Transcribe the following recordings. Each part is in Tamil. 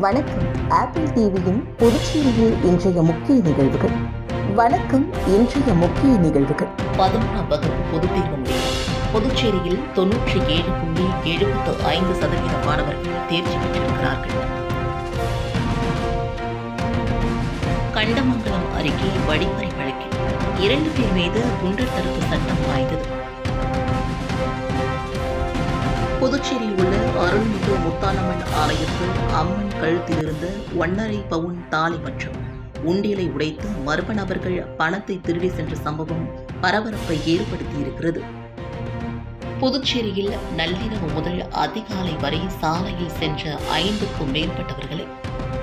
வணக்கம். ஆப்பிள் டிவியின் புதுச்சேரியில் இன்றைய முக்கிய நிகழ்வுகள். வணக்கம் இன்றைய முக்கிய நிகழ்வுகள். பதினொன்றாம் வகுப்பு பொதுத் தேர்வு முடிவு. புதுச்சேரியில் தொன்னூற்றி ஏழு புள்ளி எழுபத்து ஐந்து சதவீத மாணவர்கள் தேர்ச்சி பெற்றிருக்கிறார்கள். கண்டமங்கலம் அருகே வழிமுறை வழக்கில் இரண்டு பேர் மீது குண்டர் தடுப்பு சட்டம் வாய்ந்தது புதுச்சேரியில் உள்ள அருள்மிகு முத்தாலம்மன் ஆலயத்தில் அம்மன் கழுத்திலிருந்து ஒன்னரை பவுன் தாலி மற்றும் உண்டியலை உடைத்து மர்ம நபர்கள் பணத்தை திருடி சென்ற சம்பவம் பரபரப்பை ஏற்படுத்தியிருக்கிறது. புதுச்சேரியில் நள்ளிரவு முதல் அதிகாலை வரை சாலையில் சென்ற ஐந்துக்கும் மேற்பட்டவர்களை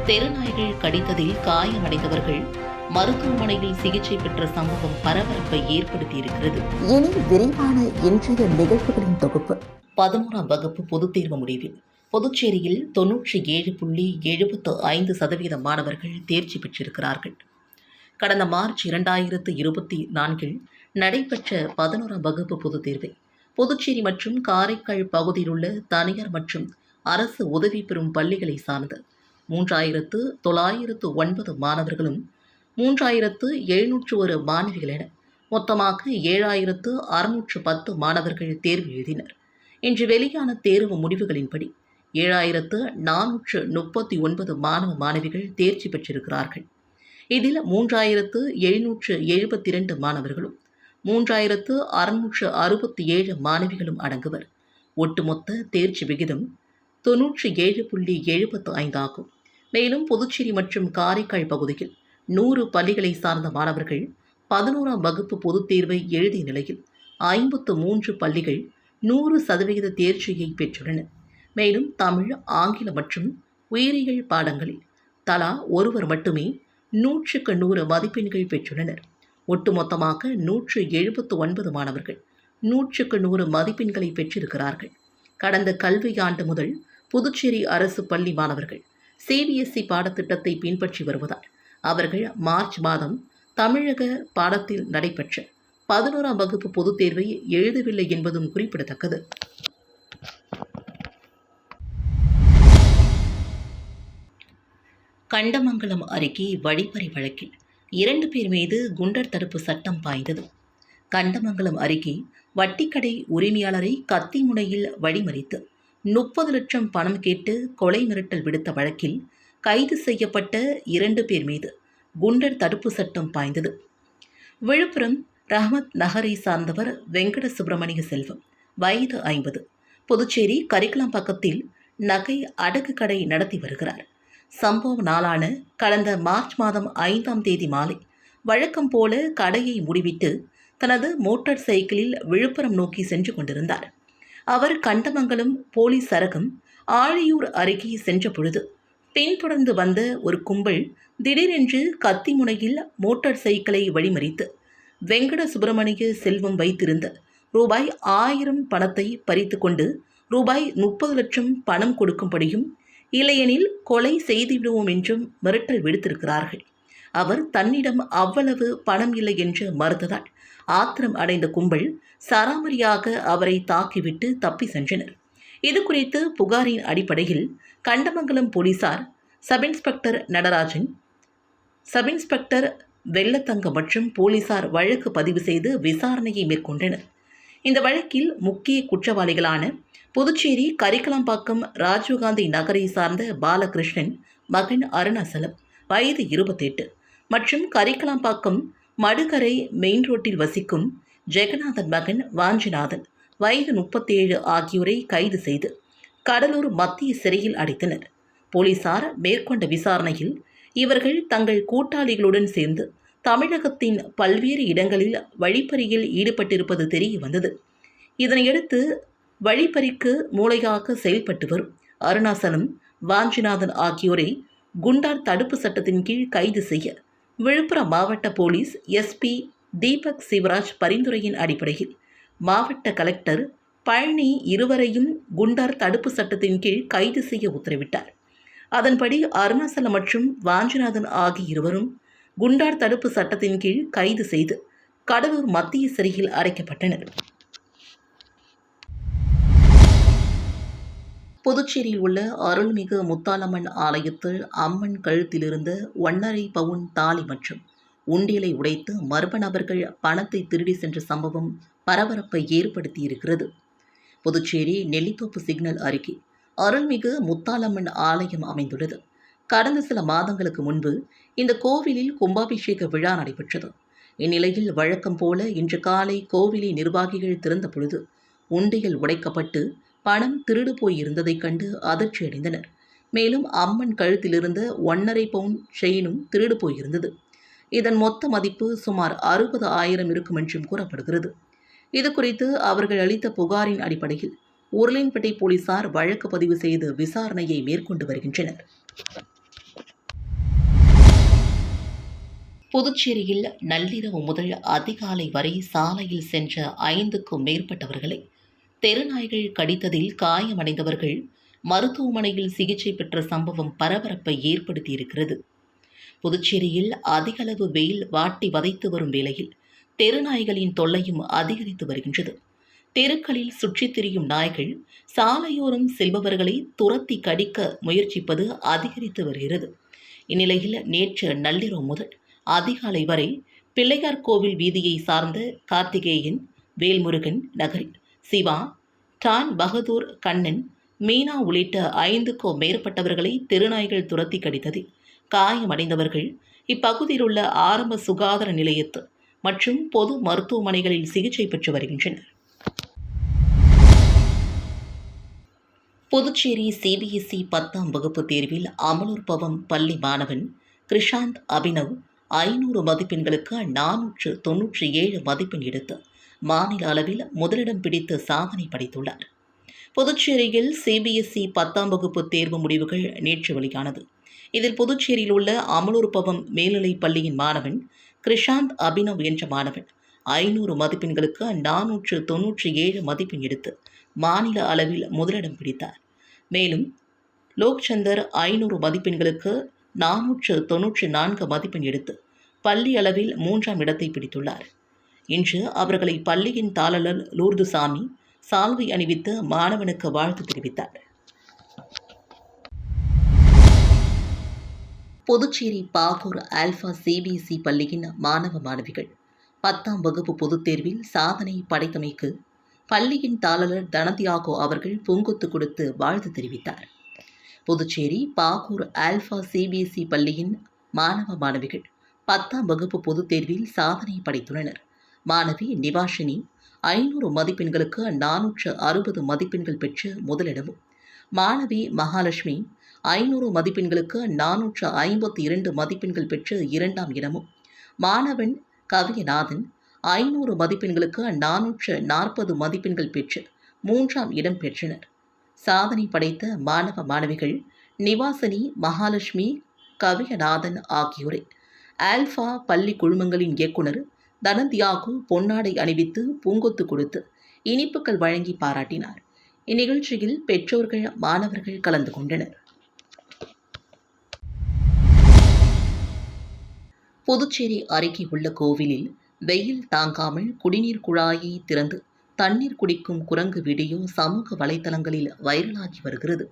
தெருநாய்கள் கடித்ததில் காயமடைந்தவர்கள் மருத்துவமனையில் சிகிச்சை பெற்ற சம்பவம் பரபரப்பை ஏற்படுத்தியிருக்கிறது. இனி விரிவான இன்றைய நிகழ்வுகளின் தொகுப்பு. பதினோராம் வகுப்பு பொதுத் தேர்வு முடிவில் புதுச்சேரியில் தொன்னூற்றி ஏழு புள்ளி எழுபத்து ஐந்து சதவீத மாணவர்கள் தேர்ச்சி பெற்றிருக்கிறார்கள். கடந்த மார்ச் இரண்டாயிரத்து இருபத்தி நான்கில் நடைபெற்ற பதினோராம் வகுப்பு பொதுத் தேர்வை புதுச்சேரி மற்றும் காரைக்கால் பகுதியில் உள்ள தனியார் மற்றும் அரசு உதவி பெறும் பள்ளிகளை சார்ந்த மூன்றாயிரத்து தொள்ளாயிரத்து ஒன்பது மாணவர்களும் மூன்றாயிரத்து எழுநூற்று ஒரு மாணவிகள் என மொத்தமாக ஏழாயிரத்து அறுநூற்று பத்து மாணவர்கள் தேர்வு எழுதினர். இன்று வெளியான தேர்வு முடிவுகளின்படி ஏழாயிரத்து நானூற்று முப்பத்தி ஒன்பது மாணவ மாணவிகள் தேர்ச்சி பெற்றிருக்கிறார்கள். இதில் மூன்றாயிரத்து எழுநூற்று எழுபத்தி இரண்டு மாணவர்களும் மூன்றாயிரத்து அறுநூற்று அறுபத்தி ஏழு மாணவிகளும் அடங்குவர். ஒட்டுமொத்த தேர்ச்சி விகிதம் தொன்னூற்றி ஏழு புள்ளி எழுபத்து ஐந்தாகும் மேலும் புதுச்சேரி மற்றும் காரைக்கால் பகுதியில் நூறு பள்ளிகளை சார்ந்த மாணவர்கள் பதினோராம் வகுப்பு பொதுத் தேர்வை எழுதிய நிலையில் ஐம்பத்து மூன்று பள்ளிகள் நூறு சதவிகித தேர்ச்சியை பெற்றுள்ளன. மேலும் தமிழ் ஆங்கிலம் மற்றும் உயிரியல் பாடங்களில் தலா ஒருவர் மட்டுமே நூற்றுக்கு நூறு மதிப்பெண்கள் பெற்றுள்ளனர். ஒட்டுமொத்தமாக நூற்று எழுபத்து ஒன்பது மாணவர்கள் நூற்றுக்கு நூறு மதிப்பெண்களை பெற்றிருக்கிறார்கள். கடந்த கல்வியாண்டு முதல் புதுச்சேரி அரசு பள்ளி மாணவர்கள் சிபிஎஸ்இ பாடத்திட்டத்தை பின்பற்றி வருவதால் அவர்கள் மார்ச் மாதம் தமிழக பாடத்தில் நடைபெற்ற பதினோராம் வகுப்பு பொதுத் தேர்வை எழுதவில்லை என்பதும் குறிப்பிடத்தக்கது. கண்டமங்கலம் அருகே வழிப்பறி வழக்கில் இரண்டு பேர் மீது குண்டர் தடுப்பு சட்டம் பாய்ந்தது. கண்டமங்கலம் அருகே வட்டிக்கடை உரிமையாளரை கத்தி முனையில் வழிமறித்து முப்பது லட்சம் பணம் கேட்டு கொலை மிரட்டல் விடுத்த வழக்கில் கைது செய்யப்பட்ட இரண்டு பேர் மீது குண்டர் தடுப்பு சட்டம் பாய்ந்தது. விழுப்புரம் ரஹமத் நகரை சார்ந்தவர் வெங்கட சுப்பிரமணிய செல்வம் வயது ஐம்பது. புதுச்சேரி கரிக்கலாம்பக்கத்தில் நகை அடகு கடை நடத்தி வருகிறார். சம்பவ நாளான கடந்த மார்ச் மாதம் ஐந்தாம் தேதி மாலை வழக்கம் போல கடையை முடிவிட்டு தனது மோட்டார் சைக்கிளில் விழுப்புரம் நோக்கி சென்று கொண்டிருந்தார். அவர் கண்டமங்கலம் போலீஸ் சரகம் ஆழியூர் அருகே சென்ற பொழுது பின்தொடர்ந்து வந்த ஒரு கும்பல் திடீரென்று கத்தி முனையில் மோட்டார் சைக்கிளை வழிமறித்து வெங்கட சுப்பிரமணிய செல்வம் வைத்திருந்த ரூபாய் ஆயிரம் பணத்தை பறித்து கொண்டு ரூபாய் முப்பது லட்சம் பணம் கொடுக்கும்படியும் இல்லையெனில் கொலை செய்துவிடுவோம் என்றும் மிரட்டல் விடுத்திருக்கிறார்கள். அவர் தன்னிடம் அவ்வளவு பணம் இல்லை என்று மறுத்ததால் ஆத்திரம் அடைந்த கும்பல் சராமரியாக அவரை தாக்கிவிட்டு தப்பி சென்றனர். இது குறித்து புகாரின் அடிப்படையில் கண்டமங்கலம் போலீசார் sub inspector Natarajan sub inspector Vellathangam மற்றும் போலீசார் வழக்கு பதிவு செய்து விசாரணையை மேற்கொண்டனர். இந்த வழக்கில் முக்கிய குற்றவாளிகளான புதுச்சேரி கரிக்கலாம்பாக்கம் ராஜீவ்காந்தி நகரை சார்ந்த பாலகிருஷ்ணன் மகன் அருணாசலம் வயது இருபத்தெட்டு மற்றும் கரிக்கலாம்பாக்கம் மடுகரை மெயின் ரோட்டில் வசிக்கும் ஜெகநாதன் மகன் வாஞ்சிநாதன் வயது முப்பத்தேழு ஆகியோரை கைது செய்து கடலூர் மத்திய சிறையில் அடைத்தனர். போலீசார் மேற்கொண்ட விசாரணையில் இவர்கள் தங்கள் கூட்டாளிகளுடன் சேர்ந்து தமிழகத்தின் பல்வேறு இடங்களில் வழிப்பறியில் ஈடுபட்டிருப்பது தெரிய வந்தது இதனையடுத்து வழிப்பறிக்கு மூளையாக செயல்பட்டு வரும் அருணாசலம் வாஞ்சிநாதன் ஆகியோரை குண்டார் தடுப்பு சட்டத்தின் கீழ் கைது செய்ய விழுப்புரம் மாவட்ட போலீஸ் எஸ்பி தீபக் சிவராஜ் பரிந்துரையின் அடிப்படையில் மாவட்ட கலெக்டர் பழனி இருவரையும் குண்டார் தடுப்பு சட்டத்தின் கீழ் கைது செய்ய உத்தரவிட்டார். அதன்படி அருணாசலம் மற்றும் வாஞ்சிநாதன் ஆகிய இருவரும் குண்டார் தடுப்பு சட்டத்தின் கீழ் கைது செய்து கடலூர் மத்திய சிறையில் அடைக்கப்பட்டனர். புதுச்சேரியில் உள்ள அருள்மிகு முத்தாலம்மன் ஆலயத்தில் அம்மன் கழுத்திலிருந்த ஒன்றரை பவுன் தாலி மற்றும் உண்டியலை உடைத்து மர்ம நபர்கள் பணத்தை திருடி சென்ற சம்பவம் பரபரப்பை ஏற்படுத்தியிருக்கிறது. புதுச்சேரி நெல்லித்தோப்பு சிக்னல் அருகே அருள்மிகு முத்தாலம்மன் ஆலயம் அமைந்துள்ளது. கடந்த சில மாதங்களுக்கு முன்பு இந்த கோவிலில் கும்பாபிஷேக விழா நடைபெற்றது. இந்நிலையில் வழக்கம் போல இன்று காலை கோவிலை நிர்வாகிகள் திறந்த பொழுது உண்டியல் உடைக்கப்பட்டு பணம் திருடு போயிருந்ததைக் கண்டு அதிர்ச்சியடைந்தனர் மேலும் அம்மன் கழுத்திலிருந்த ஒன்னரை பவுன் செயினும் திருடு போயிருந்தது. இதன் மொத்த மதிப்பு சுமார் அறுபது ஆயிரம் இருக்கும் என்றும் கூறப்படுகிறது. இது குறித்து அவர்கள் அளித்த புகாரின் அடிப்படையில் உருளின்பேட்டை போலீசார் வழக்கு பதிவு செய்து விசாரணையை மேற்கொண்டு வருகின்றனர். புதுச்சேரியில் நள்ளிரவு முதல் அதிகாலை வரை சாலையில் சென்ற ஐந்துக்கும் மேற்பட்டவர்களை தெருநாய்கள் கடித்ததில் காயமடைந்தவர்கள் மருத்துவமனையில் சிகிச்சை பெற்ற சம்பவம் பரபரப்பை ஏற்படுத்தியிருக்கிறது. புதுச்சேரியில் அதிகளவு வெயில் வாட்டி வதைத்து வரும் வேளையில் தெருநாய்களின் தொல்லையும் அதிகரித்து வருகின்றது. தெருக்களில் சுற்றித் திரியும் நாய்கள் சாலையோரம் செல்பவர்களை துரத்தி கடிக்க முயற்சிப்பது அதிகரித்து வருகிறது. இந்நிலையில் நேற்று நள்ளிரவு முதல் அதிகாலை வரை பிள்ளையார் கோவில் வீதியை சார்ந்த கார்த்திகேயன் வேல்முருகன் நகரி சிவா டான் பகதூர் கண்ணன் மீனா உள்ளிட்ட ஐந்துக்கும் மேற்பட்டவர்களை திருநாய்கள் துரத்தி கடித்ததில் காயமடைந்தவர்கள் இப்பகுதியில் உள்ள ஆரம்ப சுகாதார நிலையத்து மற்றும் பொது மருத்துவமனைகளில் சிகிச்சை பெற்று வருகின்றனர். புதுச்சேரி சிபிஎஸ்இ பத்தாம் வகுப்பு தேர்வில் அமலூர்பவம் பள்ளி மாணவன் கிருஷாந்த் அபினவ் ஐநூறு மதிப்பெண்களுக்கு நானூற்று தொன்னூற்றி ஏழு மதிப்பெண் எடுத்து மாநில அளவில் முதலிடம் பிடித்து சாதனை படைத்துள்ளார். புதுச்சேரியில் சிபிஎஸ்இ பத்தாம் வகுப்பு தேர்வு முடிவுகள் நேற்று வெளியானது. இதில் புதுச்சேரியில் உள்ள அமலூர்பவம் மேல்நிலைப் பள்ளியின் மாணவன் கிருஷாந்த் அபினவ் என்ற மாணவன். ஐநூறு மதிப்பெண்களுக்கு நானூற்று தொன்னூற்றி ஏழு மதிப்பெண் எடுத்து மாநில அளவில் முதலிடம் பிடித்தார். மேலும் லோக்சந்தர் ஐநூறு மதிப்பெண்களுக்கு நானூற்று தொன்னூற்றி நான்கு மதிப்பெண் எடுத்து பள்ளி அளவில் மூன்றாம் இடத்தை பிடித்துள்ளார். இன்று அவர்களை பள்ளியின் தாளலர் லூர்துசாமி சால்வை அணிவித்து மாணவனுக்கு வாழ்த்து தெரிவித்தார். புதுச்சேரி பாகூர் ஆல்பா சிபிஎஸ்இ பள்ளியின் மாணவ மாணவிகள். பத்தாம் வகுப்பு பொதுத் தேர்வில் சாதனை படைத்தமைக்கு பள்ளியின் தாளர் தனதியாகோ அவர்கள் பூங்கொத்து கொடுத்து வாழ்த்து தெரிவித்தார். புதுச்சேரி பாகூர் ஆல்பா சிபிஎஸ்இ பள்ளியின் மாணவ மாணவிகள் பத்தாம் வகுப்பு பொதுத் தேர்வில் சாதனை படைத்துள்ளனர். மாணவி நிவாஷினி ஐநூறு மதிப்பெண்களுக்கு நானூற்று அறுபது மதிப்பெண்கள் பெற்று முதலிடமும். மாணவி மகாலட்சுமி ஐநூறு மதிப்பெண்களுக்கு நானூற்று ஐம்பத்தி இரண்டு மதிப்பெண்கள் பெற்று இரண்டாம் இடமும். மாணவன் கவியநாதன் ஐநூறு மதிப்பெண்களுக்கு நானூற்று நாற்பது மதிப்பெண்கள் பெற்று மூன்றாம் இடம் பெற்றனர். சாதனை படைத்த மாணவ மாணவிகள் நிவாசினி மகாலட்சுமி கவியநாதன் ஆகியோரை. ஆல்ஃபா பள்ளி குழுமங்களின் இயக்குனர் தனந்தியாகு பொன்னாடை அணிவித்து பூங்கொத்து கொடுத்து இனிப்புகள் வழங்கி பாராட்டினார். இந்நிகழ்ச்சியில் பெற்றோர்கள் மாணவர்கள் கலந்து கொண்டனர். புதுச்சேரி அருகே உள்ள கோவிலில் வெயில் தாங்காமல் குடிநீர் குழாயை திறந்து தண்ணீர் குடிக்கும் குரங்கு வீடியோ சமூக வலைதளங்களில் வைரலாகி வருகிறது.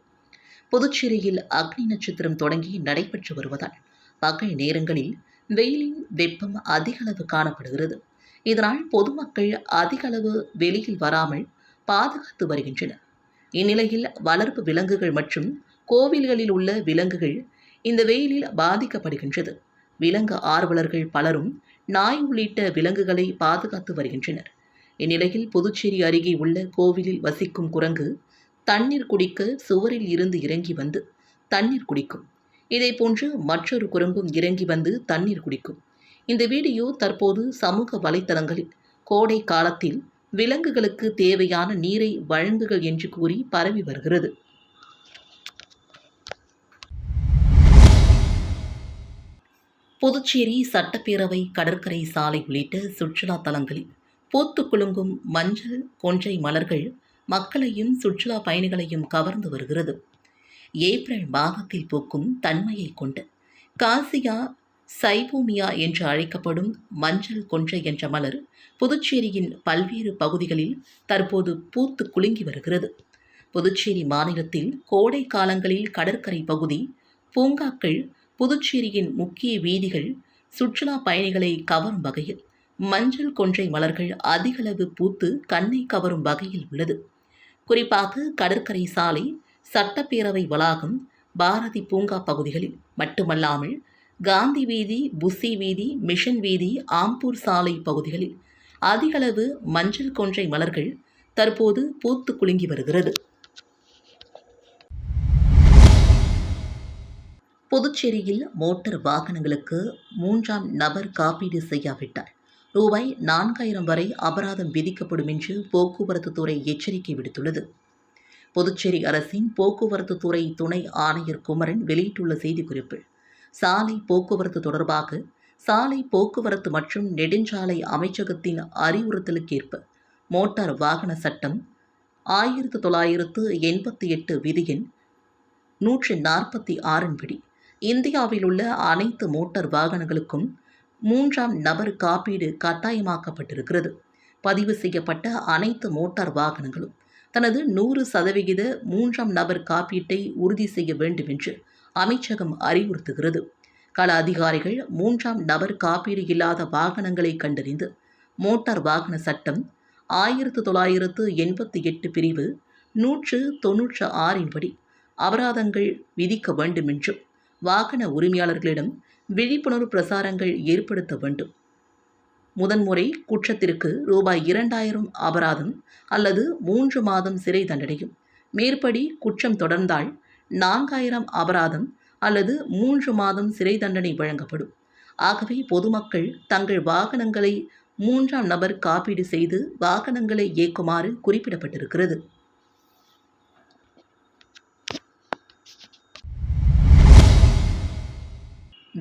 புதுச்சேரியில் அக்னி நட்சத்திரம் தொடங்கி நடைபெற்று வருவதால் பகல் நேரங்களில் வெயிலின் வெப்பம் அதிகளவு காணப்படுகிறது. இதனால் பொதுமக்கள் அதிகளவு வெளியில் வராமல் பாதுகாத்து வருகின்றனர். இந்நிலையில் வளர்ப்பு விலங்குகள் மற்றும் கோவில்களில் உள்ள விலங்குகள் இந்த வெயிலில் பாதிக்கப்படுகின்றது. விலங்கு ஆர்வலர்கள் பலரும் நாய் உள்ளிட்ட விலங்குகளை பாதுகாத்து வருகின்றனர். இந்நிலையில் புதுச்சேரி அருகே உள்ள கோவிலில் வசிக்கும் குரங்கு தண்ணீர் குடிக்க சுவரில் இருந்து இறங்கி வந்து தண்ணீர் குடிக்கும். இதேபோன்று மற்றொரு குரங்கும் இறங்கி வந்து தண்ணீர் குடிக்கும். இந்த வீடியோ தற்போது சமூக வலைத்தளங்களில் கோடை காலத்தில் விலங்குகளுக்கு தேவையான நீரை வழங்குகள் என்று கூறி பரவி வருகிறது. புதுச்சேரி சட்டப்பேரவை கடற்கரை சாலை உள்ளிட்ட சுற்றுலா தலங்களில் பூத்து குலுங்கும் மஞ்சள் கொன்றை மலர்கள் மக்களையும் சுற்றுலா பயணிகளையும் கவர்ந்து வருகிறது. ஏப்ரல் மாதத்தில் பூக்கும் தன்மையை கொண்ட காசியா சைபோமியா என்று அழைக்கப்படும் மஞ்சள் கொன்றை என்ற மலர் புதுச்சேரியின் பல்வேறு பகுதிகளில் தற்போது பூத்து குலுங்கி வருகிறது. புதுச்சேரி மாநிலத்தில் கோடை காலங்களில் கடற்கரை பகுதி பூங்காக்கள் புதுச்சேரியின் முக்கிய வீதிகள் சுற்றுலா பயணிகளை கவரும் வகையில் மஞ்சள் கொன்றை மலர்கள் அதிகளவு பூத்து கண்ணை கவரும் வகையில் உள்ளது. குறிப்பாக கடற்கரை சாலை சட்டப்பேரவை வளாகம் பாரதி பூங்கா பகுதிகளில் மட்டுமல்லாமல் காந்தி வீதி புசி வீதி மிஷன் வீதி ஆம்பூர் சாலை பகுதிகளில் அதிகளவு மஞ்சள் கொன்றை மலர்கள் தற்போது பூத்து குலுங்கி வருகிறது. புதுச்சேரியில் மோட்டார் வாகனங்களுக்கு மூன்றாம் நபர் காப்பீடு செய்யாவிட்டால் ரூபாய் நான்காயிரம் வரை அபராதம் விதிக்கப்படும் என்று போக்குவரத்து துறை எச்சரிக்கை விடுத்துள்ளது. புதுச்சேரி அரசின் போக்குவரத்து துறை துணை ஆணையர் குமரன் வெளியிட்டுள்ள செய்திக்குறிப்பில் சாலை போக்குவரத்து தொடர்பாக சாலை போக்குவரத்து மற்றும் நெடுஞ்சாலை அமைச்சகத்தின் அறிவுறுத்தலுக்கேற்ப மோட்டார் வாகன சட்டம் ஆயிரத்து தொள்ளாயிரத்து எண்பத்தி எட்டு விதியின் நூற்றி நாற்பத்தி ஆறின்படி இந்தியாவில் உள்ள அனைத்து மோட்டார் வாகனங்களுக்கும் மூன்றாம் நபர் காப்பீடு கட்டாயமாக்கப்பட்டிருக்கிறது. பதிவு செய்யப்பட்ட அனைத்து மோட்டார் வாகனங்களும் தனது நூறு சதவிகித மூன்றாம் நபர் காப்பீட்டை உறுதி செய்ய வேண்டும் என்று அமைச்சகம் அறிவுறுத்துகிறது. கள அதிகாரிகள் மூன்றாம் நபர் காப்பீடு இல்லாத வாகனங்களை கண்டறிந்து மோட்டார் வாகன சட்டம் ஆயிரத்து தொள்ளாயிரத்து எண்பத்தி எட்டு பிரிவு நூற்று தொன்னூற்று ஆறின்படி அபராதங்கள் விதிக்க வேண்டும் என்றும் வாகன உரிமையாளர்களிடம் விழிப்புணர்வு பிரசாரங்கள் ஏற்படுத்த வேண்டும். முதன்முறை குற்றத்திற்கு ரூபாய் இரண்டாயிரம் அபராதம் அல்லது மூன்று மாதம் சிறை தண்டனையும் மேற்படி குற்றம் தொடர்ந்தால் நான்காயிரம் அபராதம் அல்லது மூன்று மாதம் சிறை தண்டனை வழங்கப்படும். ஆகவே பொதுமக்கள் தங்கள் வாகனங்களை மூன்றாம் நபர் காப்பீடு செய்து வாகனங்களை இயக்குமாறு குறிப்பிடப்பட்டிருக்கிறது.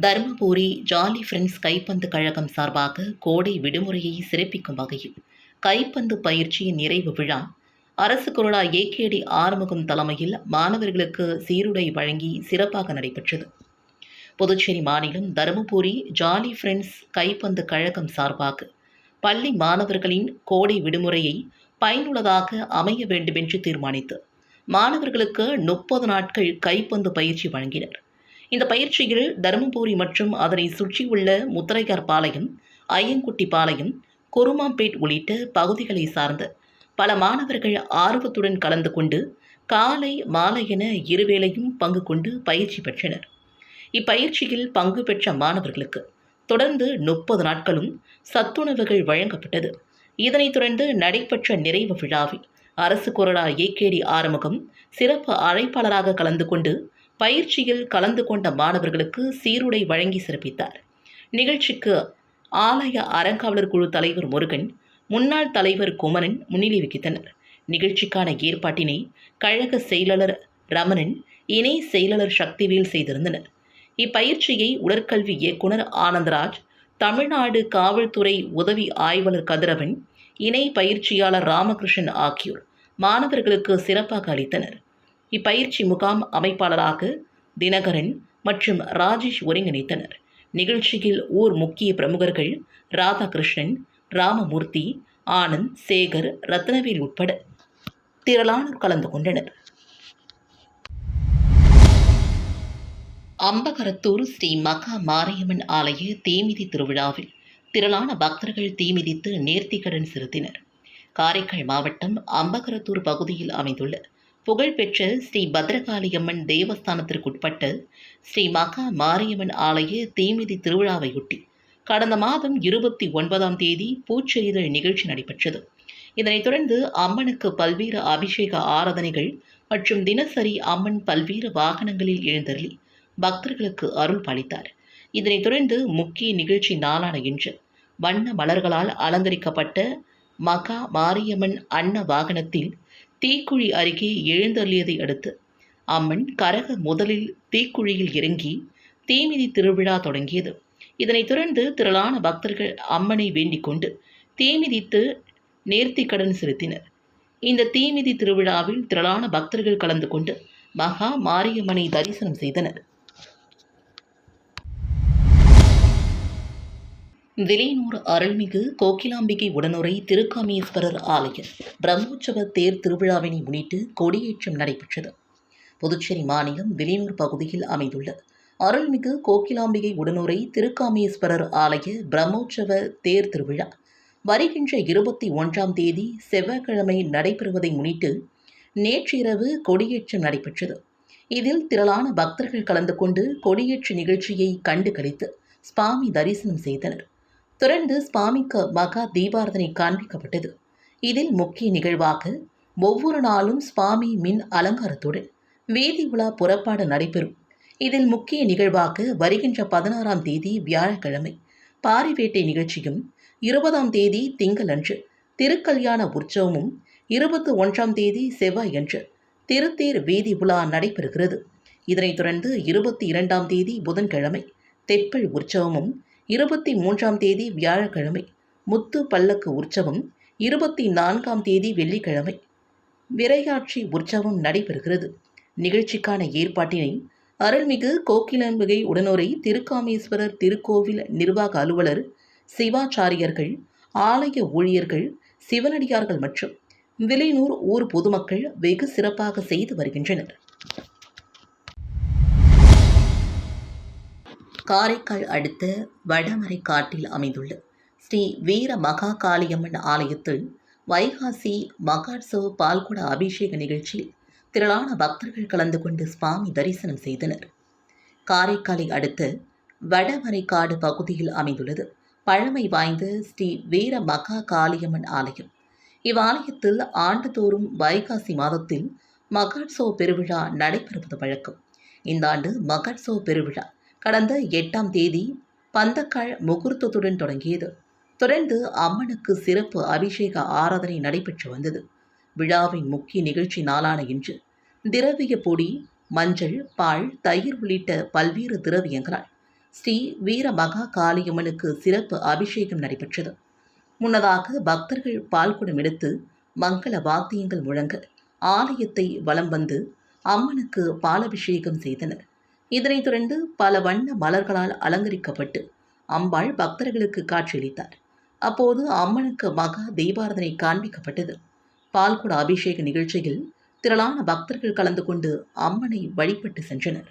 தருமபுரி ஜாலி ஃப்ரெண்ட்ஸ் கைப்பந்து கழகம் சார்பாக கோடை விடுமுறையை சிறப்பிக்கும் வகையில் கைப்பந்து பயிற்சியின் நிறைவு விழா அரசு கொறடா ஏகேடி ஆறுமுகம் தலைமையில் மாணவர்களுக்கு சீருடை வழங்கி சிறப்பாக நடைபெற்றது. புதுச்சேரி மாநிலம் தருமபுரி ஜாலி ஃப்ரெண்ட்ஸ் கைப்பந்து கழகம் சார்பாக பள்ளி மாணவர்களின் கோடை விடுமுறையை பயனுள்ளதாக அமைய வேண்டுமென்று தீர்மானித்து மாணவர்களுக்கு முப்பது நாட்கள் கைப்பந்து பயிற்சி வழங்கினர். இந்த பயிற்சியில் தருமபுரி மற்றும் அதனை சுற்றியுள்ள முத்தரையார் பாளையம் ஐயங்குட்டி பாளையம் குருமாம்பேட் உள்ளிட்ட பகுதிகளை சார்ந்த பல மாணவர்கள் ஆர்வத்துடன் கலந்து கொண்டு காலை மாலை என இருவேளையும் பங்கு கொண்டு பயிற்சி பெற்றனர். இப்பயிற்சியில் பங்கு பெற்ற மாணவர்களுக்கு தொடர்ந்து முப்பது நாட்களும் சத்துணவுகள் வழங்கப்பட்டது. இதனைத் தொடர்ந்து நடைபெற்ற நிறைவு விழாவில் அரசு கொறடா ஏகேடி ஆறுமுகம் சிறப்பு அழைப்பாளராக கலந்து கொண்டு பயிற்சியில் கலந்து கொண்ட மாணவர்களுக்கு சீருடை வழங்கி சிறப்பித்தார். நிகழ்ச்சிக்கு ஆலய அறங்காவலர் குழு தலைவர் முருகன் முன்னாள் தலைவர் குமரன் முன்னிலை வகித்தனர். நிகழ்ச்சிக்கான ஏற்பாட்டினை கழக செயலாளர் ரமணன் இணை செயலாளர் சக்திவேல் செய்திருந்தனர். இப்பயிற்சியை உடற்கல்வி இயக்குனர் ஆனந்தராஜ் தமிழ்நாடு காவல்துறை உதவி ஆய்வாளர் கதிரவன் இணை பயிற்சியாளர் ராமகிருஷ்ணன் ஆகியோர் மாணவர்களுக்கு சிறப்பாக அளித்தனர். இப்பயிற்சி முகாம் அமைப்பாளராக தினகரன் மற்றும் ராஜேஷ் ஒருங்கிணைத்தனர். நிகழ்ச்சியில் ஊர் முக்கிய பிரமுகர்கள் ராதாகிருஷ்ணன் ராமமூர்த்தி ஆனந்த் சேகர் ரத்னவேல் உட்பட திரளானோர் கலந்து கொண்டனர். அம்பகரத்தூர் ஸ்ரீ மகா மாரியம்மன் ஆலய தீமிதி திருவிழாவில் திரளான பக்தர்கள் தீமிதித்து நேர்த்திக்கடன் செலுத்தினர். காரைக்கால் மாவட்டம் அம்பகரத்தூர் பகுதியில் அமைந்துள்ள புகழ்பெற்ற ஸ்ரீ பத்ரகாளியம்மன் தேவஸ்தானத்திற்குட்பட்ட ஸ்ரீ மகா மாரியம்மன் ஆலய தீமிதி திருவிழாவையொட்டி கடந்த மாதம் இருபத்தி ஒன்பதாம் தேதி பூச்செய்தல் நிகழ்ச்சி நடைபெற்றது. இதனைத் தொடர்ந்து அம்மனுக்கு பல்வேறு அபிஷேக ஆராதனைகள் மற்றும் தினசரி அம்மன் பல்வேறு வாகனங்களில் எழுந்தருளி பக்தர்களுக்கு அருள் பாலித்தார். இதனைத் தொடர்ந்து முக்கிய நிகழ்ச்சி நாளான இன்று வண்ண மலர்களால் அலங்கரிக்கப்பட்ட மகா மாரியம்மன் அன்ன வாகனத்தில் தீக்குழி அருகே எழுந்தள்ளியதை அடுத்து அம்மன் கரக முதலில் தீக்குழியில் இறங்கி தீமிதி திருவிழா தொடங்கியது. இதனைத் தொடர்ந்து திரளான பக்தர்கள் அம்மனை வேண்டிக் கொண்டு தீமிதித்து நேர்த்திக்கடன் செலுத்தினர். இந்த தீமிதி திருவிழாவில் திரளான பக்தர்கள் கலந்து கொண்டு மகா மாரியம்மனை தரிசனம் செய்தனர். விலையனூர் அருள்மிகு கோகிலாம்பிகை உடனுரை திருக்காமீஸ்வரர் ஆலய பிரம்மோற்சவ தேர் திருவிழாவினை முன்னிட்டு கொடியேற்றம் நடைபெற்றது. புதுச்சேரி மாநிலம் விலையனூர் பகுதியில் அமைந்துள்ள அருள்மிகு கோகிலாம்பிகை உடனுரை திருக்காமீஸ்வரர் ஆலய பிரம்மோற்சவ தேர் திருவிழா வருகின்ற இருபத்தி ஒன்றாம் தேதி செவ்வாய்க்கிழமை நடைபெறுவதை முன்னிட்டு நேற்றிரவு கொடியேற்றம் நடைபெற்றது. இதில் திரளான பக்தர்கள் கலந்து கொண்டு கொடியேற்ற நிகழ்ச்சியை கண்டு கழித்து சுவாமி தரிசனம் செய்தனர். தொடர்ந்து சுவாமிக்கு மகா தீபாரதனை காண்பிக்கப்பட்டது. இதில் முக்கிய நிகழ்வாக ஒவ்வொரு நாளும் சுவாமி மின் அலங்காரத்துடன் வீதி உலா புறப்பாடு நடைபெறும். இதில் முக்கிய நிகழ்வாக வருகின்ற பதினாறாம் தேதி வியாழக்கிழமை பாரிவேட்டை நிகழ்ச்சியும் இருபதாம் தேதி திங்களன்று திருக்கல்யாண உற்சவமும் இருபத்தி ஒன்றாம் தேதி செவ்வாயன்று திருத்தேர் வீதி உலா நடைபெறுகிறது. இதனைத் தொடர்ந்து இருபத்தி இரண்டாம் தேதி புதன்கிழமை தெப்பல் உற்சவமும் இருபத்தி மூன்றாம் தேதி வியாழக்கிழமை. முத்து பல்லக்கு உற்சவம் இருபத்தி நான்காம் தேதி வெள்ளிக்கிழமை. விரையாட்சி உற்சவம் நடைபெறுகிறது. நிகழ்ச்சிக்கான ஏற்பாட்டினை அருள்மிகு கோக்கிலம்பிகை உடனோரை திருக்காமேஸ்வரர் திருக்கோவில் நிர்வாக அலுவலர் சிவாச்சாரியர்கள் ஆலய ஊழியர்கள் சிவனடியார்கள் மற்றும் விலையூர் ஊர் பொதுமக்கள் வெகு சிறப்பாக செய்து வருகின்றனர். காரைக்கால் அடுத்த வடமரை காட்டில் அமைந்துள்ள ஸ்ரீ வீர மகா காளியம்மன் ஆலயத்தில் வைகாசி மகாட்சவ பால்குட அபிஷேக நிகழ்ச்சியில் திரளான பக்தர்கள் கலந்து கொண்டு சுவாமி தரிசனம் செய்தனர். காரைக்காலை அடுத்த வடமரைக்காடு பகுதியில் அமைந்துள்ளது. பழமை வாய்ந்த ஸ்ரீ வீர மகா காளியம்மன் ஆலயம். இவ்வாலயத்தில் ஆண்டுதோறும் வைகாசி மாதத்தில் மகாட்சோ பெருவிழா நடைபெறுவது வழக்கம். இந்த ஆண்டு மகாட்சோ பெருவிழா கடந்த எட்டாம் தேதி பந்தக்கால் முகூர்த்தத்துடன் தொடங்கியது. தொடர்ந்து அம்மனுக்கு சிறப்பு அபிஷேக ஆராதனை நடைபெற்று வந்தது. விழாவின் முக்கிய நிகழ்ச்சி நாளான இன்று திரவிய பொடி மஞ்சள் பால் தயிர் உள்ளிட்ட பல்வேறு திரவியங்களால் ஸ்ரீ வீர மகா காளியம்மனுக்கு சிறப்பு அபிஷேகம் நடைபெற்றது. முன்னதாக பக்தர்கள் பால்குடம் எடுத்து மங்கள வாத்தியங்கள் முழங்க ஆலயத்தை வலம் வந்து அம்மனுக்கு பாலபிஷேகம் செய்தனர். இதனைத் தொடர்ந்து பல வண்ண மலர்களால் அலங்கரிக்கப்பட்டு அம்பாள் பக்தர்களுக்கு காட்சியளித்தார். அப்போது அம்மனுக்கு மகா தெய்வாரதனை காண்பிக்கப்பட்டது. பால்குட அபிஷேக நிகழ்ச்சியில் திரளான பக்தர்கள் கலந்து கொண்டு அம்மனை வழிபட்டு சென்றனர்.